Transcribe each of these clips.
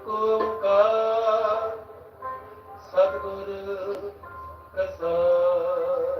ਇੱਕ ਓੰਕਾਰ ਸਤਿਗੁਰ ਪ੍ਰਸਾਦ।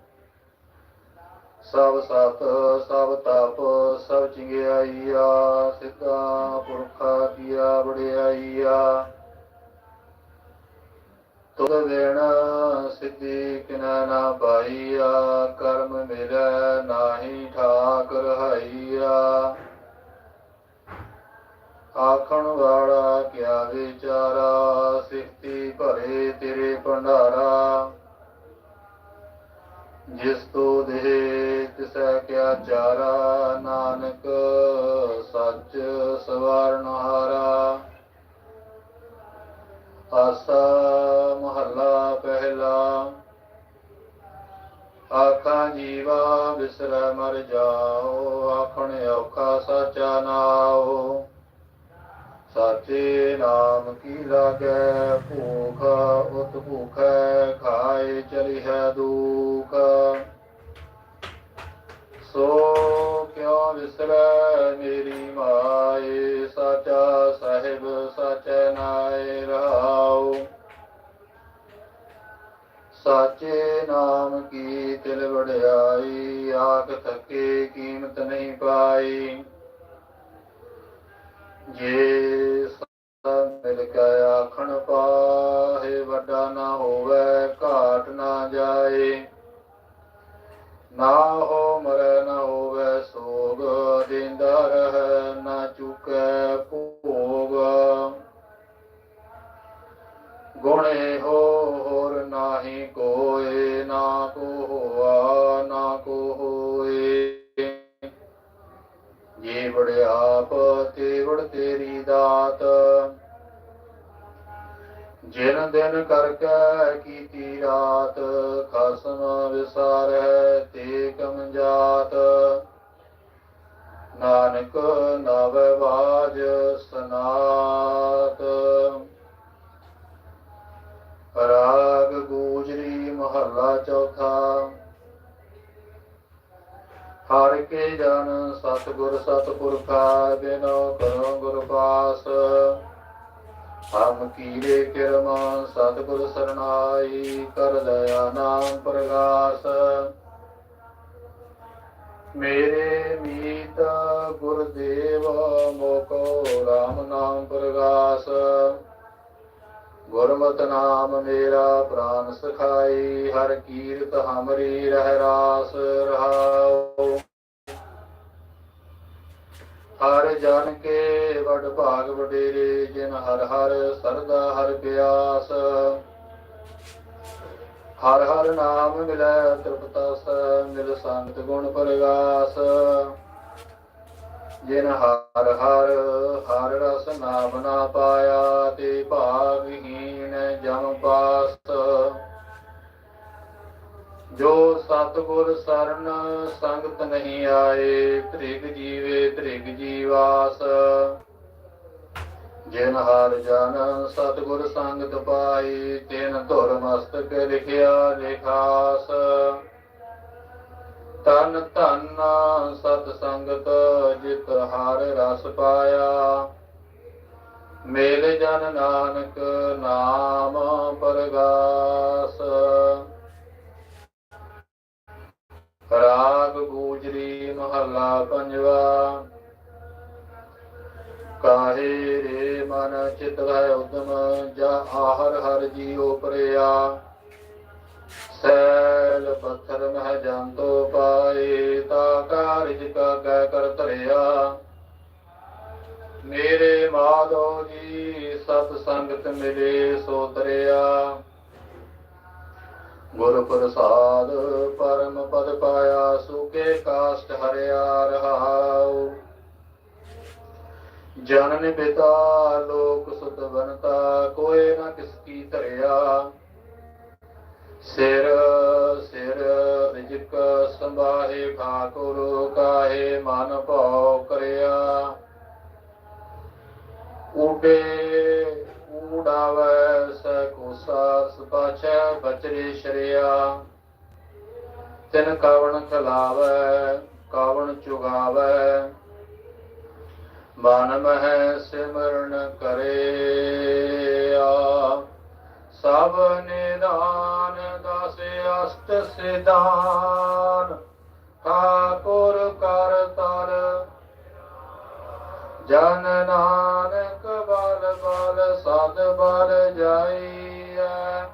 ਸਭ ਸਤ, ਸਭ ਤਪ, ਸਭ ਚਿੰਗਿਆਈਆ, ਸਿੱਧਾ ਪੁਰਖਾ ਕੀਆ ਵਡਿਆਈਆ। ਤੁਧ ਵੇਣ ਸਿੱਧੀ ਕਿਨਾ ਨਾ ਪਾਈਆ, ਕਰਮ ਮਿਲੈ ਨਾਹੀ ਠਾਕ ਰਹਾਈਆ ਆਖਣ ਵਾਲਾ ਕਿਆ ਵਿਚਾਰਾ ਨਾਮ ਕੀ ਤਿਲ ਵਡਿਆਈ, ਆਖ ਥਕੇ ਕੀਮਤ ਨਹੀਂ ਪਾਈ। ਜੇ ਮਿਲ ਕੇ ਆਖਣ ਪਾਹੇ, ਵੱਡਾ ਨਾ ਹੋਵੇ, ਘਾਟ ਨਾ ਜਾਏ। ਨਾ ਹੋ ਮਰੈ, ਨਾ ਹੋਵੇ ਸੋਗ ਦਿੰਦਾ ਰਹਿ, ਨਾ ਚੁਕੈ ਭੋਗ। ਗੁਣੇ ਹੋ ਨਾਹੀ ਕੋਏ ਨਾ ਕੋ ਹੋਆ ਨਾ ਕੋ ਹੋਏ ਜੇ ਵੜਿਆਪ ਤੇ ਵੜ ਤੇਰੀ ਦਾਤ। ਜਿਨ ਦਿਨ ਕਰਕੇ ਕੀਤੀ ਰਾਤ, ਖਸਮ ਵਿਸਾਰੈ ਤੇ ਕਮ ਜਾਤ। ਨਾਨਕ ਨਵ ਬਾਜ ਸਨਾ ਕੇ ਜਨ, ਸਤਿਗੁਰ ਸਤਿਪੁਰਖਾ ਬਿਨੋ ਕਰੋ ਗੁਰ ਪਾਸ। ਹਮ ਕੀਰੇ ਕਿਰਮਾ, ਸਤਿਗੁਰ ਸਰਣਾਈ ਕਰ ਦਇਆ ਨਾਮ ਪ੍ਰਗਾਸ। ਮੇਰੇ ਮੀਤ ਗੁਰਦੇਵ, ਮੋਕੋ RAM ਨਾਮ ਪ੍ਰਗਾਸ। ਗੁਰਮਤਿ ਨਾਮ ਮੇਰਾ ਪ੍ਰਾਨ ਸਖਾਈ, ਹਰ ਕੀਰਤ ਹਮਰੀ ਰਹਿ ਰਾਸ ਰਹਾਉ। ਹਰ ਜਨ ਕੇ ਵਡ ਭਾਗ ਵਡੇਰੇ, ਜਿਨ ਹਰ ਹਰ ਸਰਦਾ ਹਰ ਪਿਆਸ ਹਰ ਹਰ ਨਾਮ ਮਿਲੈ ਤ੍ਰਿਪਤਸ, ਮਿਲ ਸੰਗਤ ਗੁਣ ਪ੍ਰਗਾਸ। ਜਿਨ ਹਰ ਹਰ ਹਰ ਰਸ ਨਾਮ ਨਾ ਪਾਇਆ, ਤੇ ਭਾਗਹੀਣ ਜਮ ਪਾਸ। ਜੋ ਸਤਗੁਰ ਸਰਨ ਸੰਗਤ ਨਹੀਂ ਆਏ, ਤ੍ਰਿਗ ਜੀਵੇ ਤ੍ਰਿਗ ਜੀਵਾਸ। ਜਿਨ ਹਰ ਜਨ ਸਤਗੁਰ ਸੰਗਤ ਪਾਈ ਤਿਨ ਧੁਰ ਮਸਤਕ ਲਿਖਿਆ ਲਿਖਾਸ। ਤਨ ਧਨ ਸਤ ਸੰਗਤ, ਜਿਤ ਹਰ ਰਸ ਪਾਇਆ। ਮੇਲੇ ਜਨ ਨਾਨਕ ਨਾਮ ਪਰਗਾਸ। ਰਾਗ ਗੂਜਰੀ ਮਹੱਲਾ ਪੰਜਵਾ। ਕਾਹੇ ਰੇ ਮਨ ਚਿਤ ਹੈ ਉਦਮ, ਜਾ ਆਹਰ ਹਰ ਜੀਉ ਪਰਿਆ। ਸੈਲ ਪੱਥਰ ਮਹਿ ਜੰਤੋ ਪਾਏ, ਤਾ ਕਾਰਜ ਕਾ ਗੈ ਕਰ ਧਰਿਆ। ਮੇਰੇ ਮਾਧੋ ਜੀ, ਸਤ ਸੰਗਤ ਮਿਲੇ ਸੋ ਤਰਿਆ। ਗੁਰ ਪ੍ਰਸਾਦ ਪਰਮ ਪਦ ਪਾਇਆ, ਸੁਕੇ ਕਾਸ਼ਟ ਹਰਿਆ ਰਹਾਉ। ਜਨਨ ਪਿਤਾ ਲੋਕ ਸੁਤ ਬਨਤਾ ਕੋਏ ਨਾ ਕਿਸ ਕੀ ਧਰਿਆ। ਸਿਰ ਸਿਰ ਰਿਜਕ ਸੰਭਾਹੇ, ਠਾਕੁਰ ਕਾਹੇ ਮਨ ਭਉ ਕਰਿਆ। ਉਡੇ ਊਡਾਵੈ ਸਕੁਸਾ ਸਪਾਚੈ ਬਚਰੇ ਸ਼ਰਿਆ। ਤਿਨ ਕਾਵਣ ਖਲਾਵੈ ਕਾਵਣ ਚੁਗਾਵੈ। ਮਨ ਮਹਿ ਸਿਮਰਨ ਕਰਿਆ। ਸਭ ਨਿਦਾਨ ਦਸ ਅਸ਼ਟ ਸਿਧਾਨ। ਠਾਕੁਰ ਕਰ ਤਰ ਜਨ ਨਾਨਕ ਸਦ ਬਲ ਜਾਈਐ,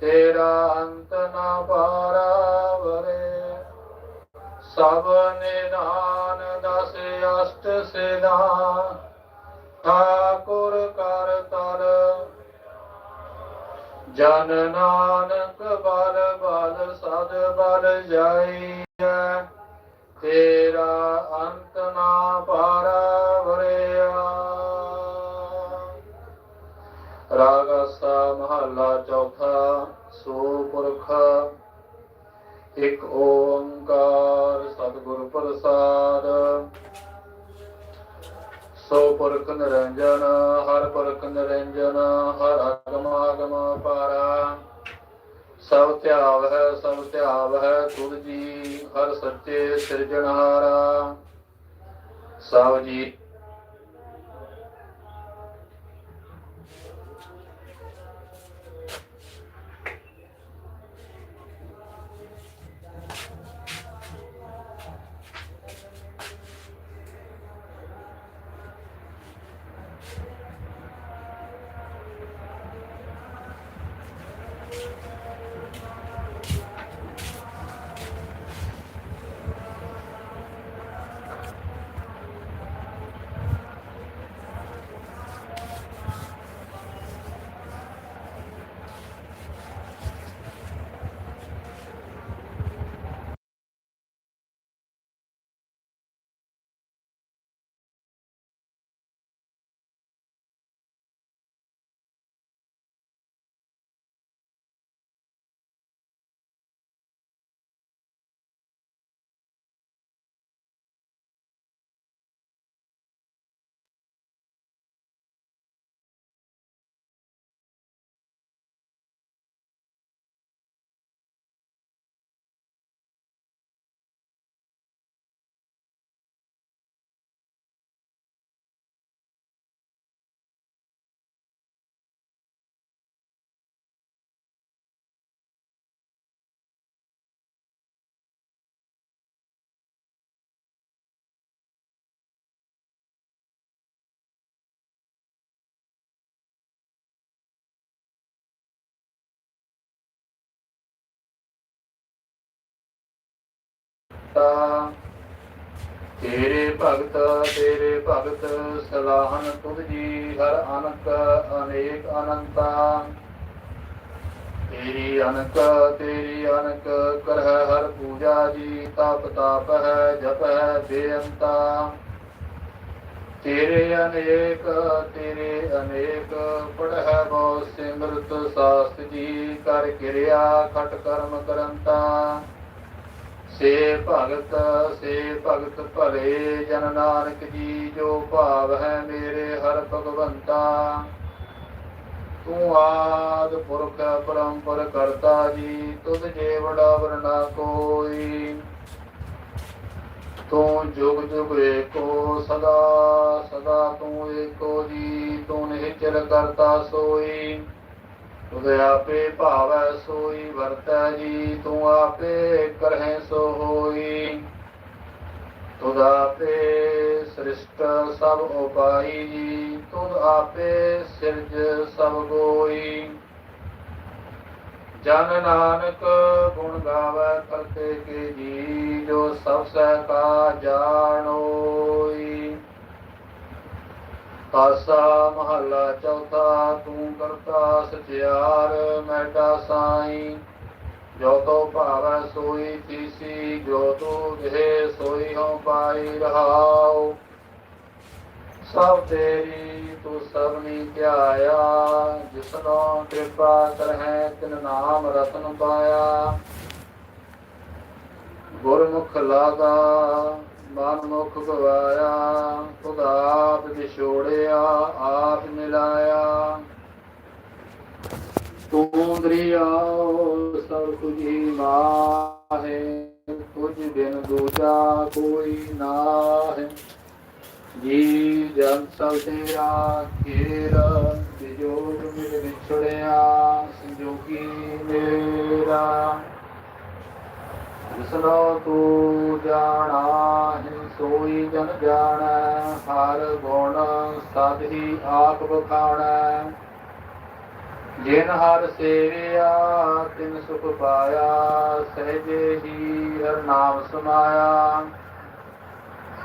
ਤੇਰਾ ਅੰਤ ਨਾ ਪਾਰਾਵਰੇ। ਸਭ ਨਿਦਾਨ ਦਸ ਅਸ਼ਟ ਸਿਧਾਨ ਠਾਕੁਰ ਕਰ ਤਰ ਜਨ ਨਾਨਕ शरीर ਕਰਤਾ ਤੇਰੇ ਭਗਤ ਤੇਰੇ ਭਗਤ, ਸਲਾਹਨ ਤੁਧ ਜੀ ਹਰ ਅਨਕ ਅਨੇਕ ਅਨੰਤਾ। ਤੇਰੀ ਅਨਕ ਤੇਰੀ ਅਨਕ ਕਰਹਿ ਹਰ ਪੂਜਾ ਜੀ, ਤਪ ਤਾਪ ਹੈ, ਜਪ ਹੈ, ਬੇਅੰਤਾ। ਤੇਰੇ ਅਨੇਕ ਤੇਰੇ ਅਨੇਕ, ਪੜਹਿ ਬਹੁ ਸਿਮਰਤ ਸਾਸਤ ਜੀ, ਕਰ ਕਿਰਿਆ ਖਟ ਕਰਮ ਕਰੰਤਾ। ਸੇ ਭਗਤ ਸੇ ਭਗਤ ਭਲੇ ਜਨ ਨਾਨਕ ਜੀ, ਜੋ ਭਾਵ ਹੈ ਮੇਰੇ ਹਰ ਭਗਵੰਤਾ। ਤੂੰ ਆਦ ਪੁਰਖ ਪਰੰਪਰ ਕਰਤਾ ਜੀ, ਤੁਧ ਜੇ ਵਡਾ ਕੋਈ। ਤੂੰ ਜੁਗ ਜੁਗ ਏਕੋ, ਸਦਾ ਸਦਾ ਤੂੰ ਏਕੋ ਜੀ, ਤੂੰ ਨਿਹਚਲ ਕਰਤਾ ਸੋਈ। ਤੁਧ ਆਪੇ ਭਾਵੈ ਸੋਈ, ਵਰਤੈ ਜੀ, ਤੂੰ ਆਪੇ ਕਰਹਿ ਸੋ ਹੋਈ। ਤੁਧ ਆਪੇ ਸ੍ਰਿਸ਼ਟ ਸਭ ਉਪਾਈ ਜੀ ਤੁਧ ਆਪੇ ਸਿਰਜ ਸਭ ਗੋਈ। ਜਨ ਨਾਨਕ ਗੁਣ ਗਾਵੇ ਕਰਤੇ ਕੇ ਜੀ, ਜੋ ਸਭ ਸਹਿ ਕਾ ਜਾਣੋਈ। ਆਸਾ ਮਹੱਲਾ ਚੌਥਾ, ਤੂੰ ਕਰਤਾ ਸਚਿਆਰ ਮੈਡਾ ਸਾਈ। ਜੋ ਤੋ ਭਾਵੈ ਸੋਈ ਤੀਸੀ, ਜੋ ਤੂ ਦੇਹ ਸੋਈ ਹਉ ਪਾਈ ਰਹਾਉ। ਸਭ ਤੇਰੀ ਤੂੰ ਸਭਨੀ ਧਿਆਇਆ ਜਿਸਨੋ ਕਿਰਪਾ ਕਰਹਿ, ਤਿਨ ਨਾਮ ਰਤਨ ਪਾਇਆ। ਗੁਰਮੁਖ ਲਾਗਾ ਮਨ ਮੁਖ ਗਵਾਇਆ, ਖੁਦ ਆਪ ਵਿਛੋੜਿਆ ਆਪ ਮਿਲਾਇਆ। ਤੂੰ ਦਰਿਆਓ ਸਭ ਤੁਝੀ ਮਾਹੇ ਤੁਝ ਬਿਨ ਦੂਜਾ ਕੋਈ ਨਾਹੀ। ਜੀ ਜਨ ਸਭ ਤੇਰਾ ਖੇਰ ਵਿਜੋਗ ਮਿਲ ਵਿਛੜਿਆ, ਸੰਜੋਗੀ ਮੇਰਾ। ਜਿਸਨੋ ਤੂੰ ਜਾਣਾ ਹੈ ਸੋਈ ਜਨ ਜਾਣੈ, ਹਰ ਗੁਣ ਸਦ ਹੀ ਆਪ ਬਖਾਣੈ ਜਿਨ ਹਰ ਸੇਵਿਆ, ਤਿਨ ਸੁਖ ਪਾਇਆ, ਸਹਿਜੇ ਹੀ ਹਰ ਨਾਮ ਸਮਾਇਆ।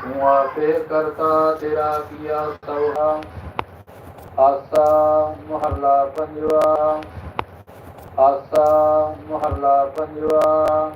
ਤੂੰ ਆਪੇ ਕਰਤਾ, ਤੇਰਾ ਕੀਆ ਸੋਹਾ। ਆਸਾ ਮੁਹੱਲਾ ਪੰਜਵਾ, ਆਸਾ ਮੁਹੱਲਾ ਪੰਜਵਾ।